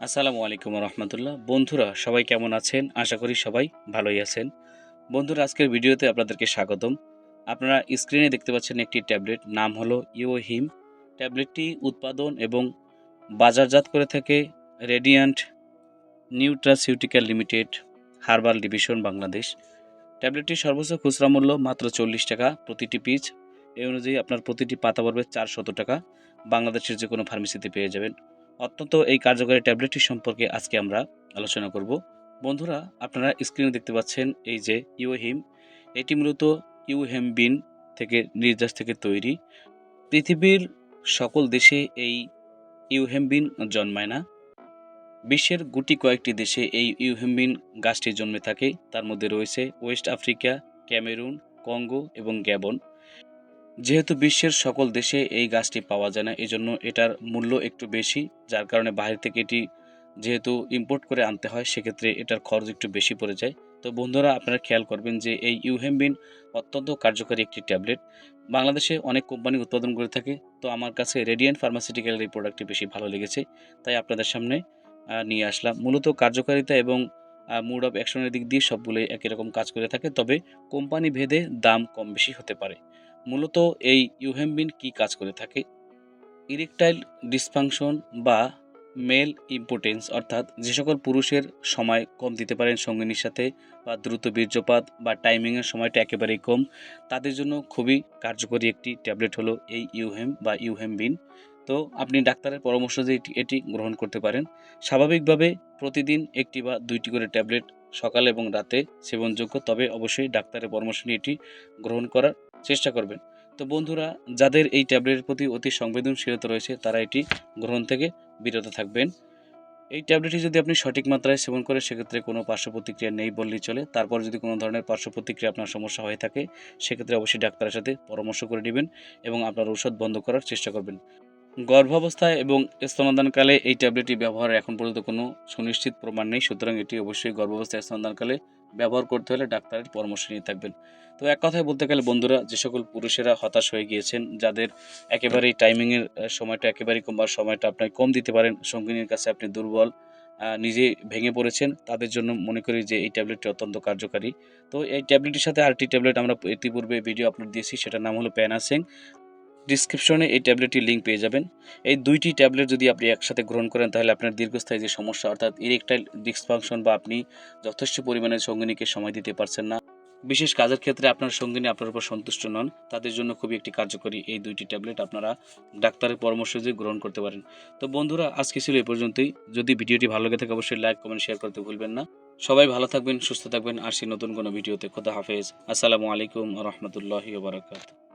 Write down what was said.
আসসালামু আলাইকুম রহমতুল্লাহ। বন্ধুরা, সবাই কেমন আছেন? আশা করি সবাই ভালোই আছেন। বন্ধুরা, আজকের ভিডিওতে আপনাদেরকে স্বাগতম। আপনারা স্ক্রিনে দেখতে পাচ্ছেন একটি ট্যাবলেট, নাম হলো ইওহিম। ট্যাবলেটটি উৎপাদন এবং বাজারজাত করে থাকে radiant nutraceutical limited, herbal division, Bangladesh. ট্যাবলেটটির সর্বোচ্চ খুচরা মূল্য মাত্র চল্লিশ টাকা প্রতিটি পিচ। এই অনুযায়ী আপনার প্রতিটি পাতা পড়বে চারশত টাকা। বাংলাদেশের যে কোনো ফার্মেসিতে পেয়ে যাবেন। অত্যন্ত এই কার্যকরী ট্যাবলেটটি সম্পর্কে আজকে আমরা আলোচনা করব। বন্ধুরা, আপনারা স্ক্রিনে দেখতে পাচ্ছেন এই যে ইউহিম, এটি মূলত ইউহেমবিন থেকে নির্যাস থেকে তৈরি। পৃথিবীর সকল দেশে এই ইউহেমবিন জন্মায় না। বিশ্বের গুটি কয়েকটি দেশে এই ইউহেমবিন গাছটি জন্মে থাকে। তার মধ্যে রয়েছে ওয়েস্ট আফ্রিকা, ক্যামেরুন, কঙ্গো এবং গ্যাবন। যেহেতু বিশ্বের সকল দেশে এই গাছটি পাওয়া যায় না, এজন্য এটার মূল্য একটু বেশি, যার কারণে বাইরে থেকে এটি যেহেতু ইম্পোর্ট করে আনতে হয়, সেক্ষেত্রে এটার খরচ একটু বেশি পড়ে যায়। তো বন্ধুরা, আপনারা খেয়াল করবেন যে এই ইউহেমবিন অত্যন্ত কার্যকরী একটি ট্যাবলেট। বাংলাদেশে অনেক কোম্পানি উৎপাদন করে থাকে, তো আমার কাছে রেডিয়েন্ট ফার্মাসিউটিক্যাল এই প্রোডাক্টটি বেশি ভালো লেগেছে। তাই আপনাদের সামনে নিয়ে আসলাম। মূলত কার্যকারিতা এবং মুড অফ অ্যাকশনের দিক দিয়ে সবগুলোই একই রকম কাজ করে থাকে, তবে কোম্পানি ভেদে দাম কম বেশি হতে পারে। মূলত এই ইউহেমবিন কি কাজ করে থাকে? ইরেকটাইল ডিসফাংশন বা মেল ইম্পোর্টেন্স অর্থাৎ যে সকল পুরুষের সময় কম দিতে পারেন সঙ্গিনীর সাথে বা দ্রুত বীর্যপাত বা টাইমিংয়ের সময়টা একেবারেই কম, তাদের জন্য খুবই কার্যকরী একটি ট্যাবলেট হলো এই ইউহেম বা ইউহেমবিন। তো আপনি ডাক্তারের পরামর্শ দিয়ে এটি- এটি গ্রহণ করতে পারেন। স্বাভাবিকভাবে প্রতিদিন একটি বা দুইটি করে ট্যাবলেট সকালে এবং রাতে সেবনযোগ্য, তবে অবশ্যই ডাক্তারের পরামর্শ নিয়ে এটি গ্রহণ করার চেষ্টা করবেন। তো বন্ধুরা, যাদের এই ট্যাবলেটের প্রতি অতি সংবেদনশীলতা রয়েছে, তারা এটি গ্রহণ থেকে বিরত থাকবেন। এই ট্যাবলেটটি যদি আপনি সঠিক মাত্রায় সেবন করে, সেক্ষেত্রে কোনো পার্শ্ব প্রতিক্রিয়া নেই বললেই চলে। তারপর যদি কোনো ধরনের পার্শ্ব প্রতিক্রিয়া আপনার সমস্যা হয়ে থাকে, সেক্ষেত্রে অবশ্যই ডাক্তারের সাথে পরামর্শ করে নেবেন এবং আপনার ঔষধ বন্ধ করার চেষ্টা করবেন। গর্ভাবস্থায় এবং স্তনদানকালে এই ট্যাবলেটটি ব্যবহারের এখন পর্যন্ত কোনো সুনিশ্চিত প্রমাণ নেই। সুতরাং এটি অবশ্যই গর্ভাবস্থায় স্তনদানকালে ব্যবহার করতে হলে ডাক্তারের পরামর্শ নিয়ে থাকবেন। তো এক কথায় বলতে গেলে, বন্ধুরা, যে সকল পুরুষেরা হতাশ হয়ে গিয়েছেন, যাদের একেবারেই টাইমিংয়ের সময়টা একেবারেই কম বা সময়টা আপনি কম দিতে পারেন, সঙ্গিনীর কাছে আপনি দুর্বল নিজে ভেঙে পড়েছেন, তাদের জন্য মনে করি যে এই ট্যাবলেটটি অত্যন্ত কার্যকারী। তো এই ট্যাবলেটটির সাথে আরেকটি ট্যাবলেট আমরা ইতিপূর্বে ভিডিও আপলোড দিয়েছি, সেটার নাম হলো প্যানাসিং ডিসক্রিপশনে এই ট্যাবলেটটির লিঙ্ক পেয়ে যাবেন। এই দুইটি ট্যাবলেট যদি আপনি একসাথে গ্রহণ করেন, তাহলে আপনার দীর্ঘস্থায়ী যে সমস্যা, অর্থাৎ ইরেকটাইল ডিসফাংশন বা আপনি যথেষ্ট পরিমাণে সঙ্গিনীকে সময় দিতে পারছেন না, বিশেষ কাজের ক্ষেত্রে আপনার সঙ্গিনী আপনার উপর সন্তুষ্ট নন, তাদের জন্য খুবই একটি কার্যকরী এই দুইটি ট্যাবলেট আপনারা ডাক্তারের পরামর্শ দিয়ে গ্রহণ করতে পারেন। তো বন্ধুরা, আজকে ছিল এই পর্যন্তই। যদি ভিডিওটি ভালো লেগে থাকে, অবশ্যই লাইক কমেন্ট শেয়ার করতে ভুলবেন না। সবাই ভালো থাকবেন, সুস্থ থাকবেন, আর সেই নতুন কোনো ভিডিওতে খোদা হাফেজ। আসসালামু আলাইকুম রহমতুল্লাহি বারাকাত